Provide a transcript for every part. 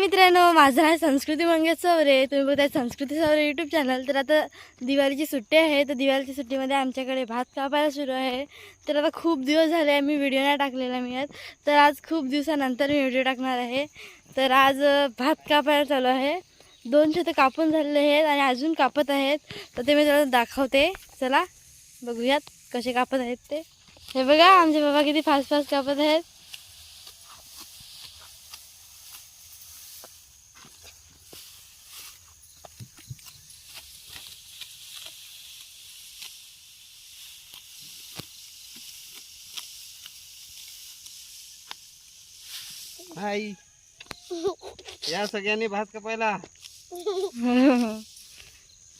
मित्रांनो माझं आहे संस्कृती मंगेश चौरे तुम्ही बघताय संस्कृती चौरे यूट्यूब चॅनल तर आता दिवाळीची सुट्टी आहे. तर दिवाळीच्या सुट्टीमध्ये आमच्याकडे भात कापायला सुरू आहे. तर आता खूप दिवस झाले मी व्हिडिओ नाही टाकलेला मी आज. तर आज खूप दिवसानंतर मी व्हिडिओ टाकणार आहे. तर आज भात कापायला चालू आहे. दोन शेतं कापून झालेले आहेत आणि अजून कापत आहेत. तर ते मी तुला दाखवते. चला बघूयात कसे कापत आहेत ते. हे बघा आमचे बाबा किती फास्ट फास्ट कापत आहेत. हाय या सगळ्यांनी भात कापायला. हो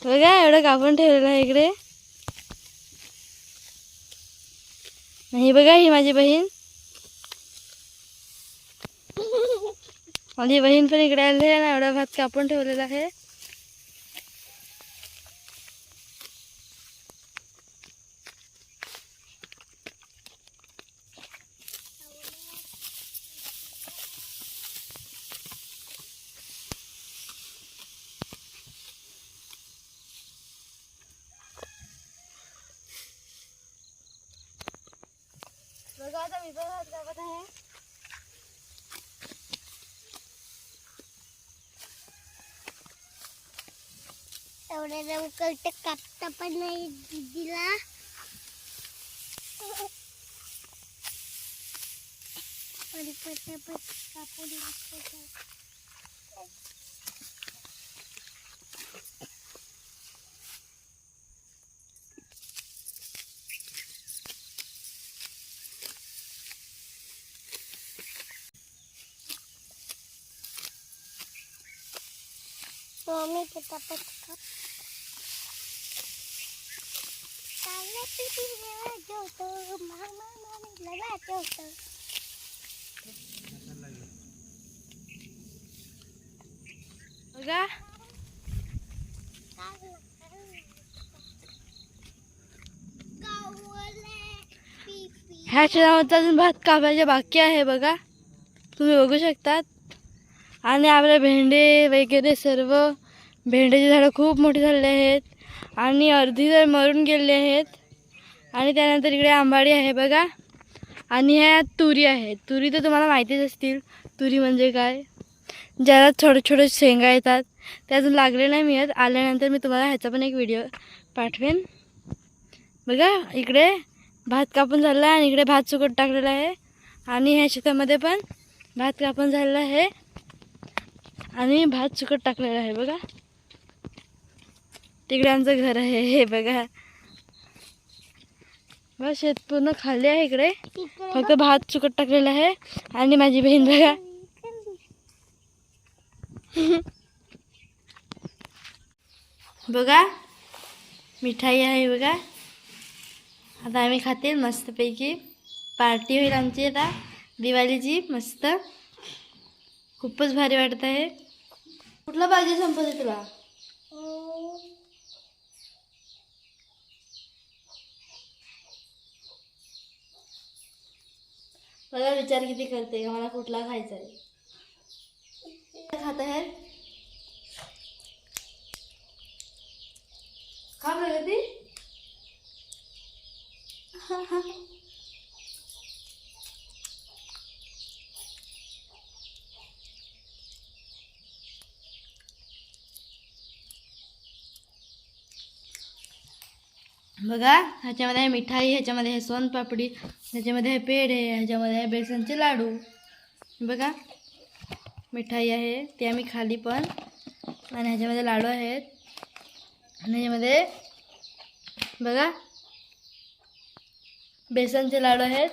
बघा एवढं कापून ठेवलेलं आहे इकडे? नाही बघा ही माझी बहीण. माझी बहीण पण इकडे आली आहे ना एवढा भात कापून ठेवलेला आहे. बघा आता मी पण भात कापत आहे. एवढ्या लवकर ते कापता पण नाही दिदीला. आणि पटापट कापून मम्मी पटापट काप चांगलं पिटी वाजवतो मामा मामीला वाजवतो बघा ह्या शेतामध्ये अजून भात कापायचे बाकी आहे बघा तुम्ही बघू शकतात आणि आपले भेंडे वगैरे सर्व भेंड्याची झाडं खूप मोठी झालेली आहेत. आणि अर्धी तर मरून गेलेली आहेत आणि त्यानंतर इकडे आंबाडी आहे बघा. आणि ह्या तुरी आहेत. तुरी तर तुम्हाला माहितीच असतील. तुरी म्हणजे काय? ज्याला छोटे छोटे शेंगा येतात. ते अजून लागले नाही मिळत. आल्यानंतर मी तुम्हाला ह्याचा पण एक व्हिडिओ पाठवेन. बघा इकडे भात कापून झालेला आहे आणि इकडे भात सुकट टाकलेला आहे. आणि ह्या शेतामध्ये पण भात कापून झालेला आहे. आणि भात सुकट टाकलेला आहे बघा. तिकडे आमचं घर आहे हे बघा. बघा शेत पूर्ण खाली आहे इकडे. फक्त भात सुकट टाकलेला आहे. आणि माझी बहीण बघा. बघा मिठाई आहे बघा. आता आम्ही खातील मस्तपैकी. पार्टी होईल आमची आता. दिवाळीची मस्त. खूपच भारी वाटत आहे. कुठला पाहिजे संपत तुला? बघा विचार किती करते मला कुठला खायचा आहे? खात आहे? खा प्रगती बघा ह्याच्यामध्ये आहे मिठाई ह्याच्यामध्ये आहे सोनपापडी ह्याच्यामध्ये आहे पेढे ह्याच्यामध्ये आहे बेसनचे लाडू. बघा मिठाई आहे ते आम्ही खाली पण आणि ह्याच्यामध्ये लाडू आहेत. आणि ह्याच्यामध्ये बघा बेसनचे लाडू आहेत.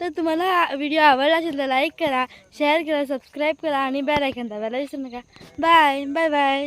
तर तुम्हाला व्हिडिओ आवडला असेल तर लाईक करा शेअर करा सबस्क्राईब करा आणि बेल ऐकन दाबायला विसरू नका. Bye bye bye.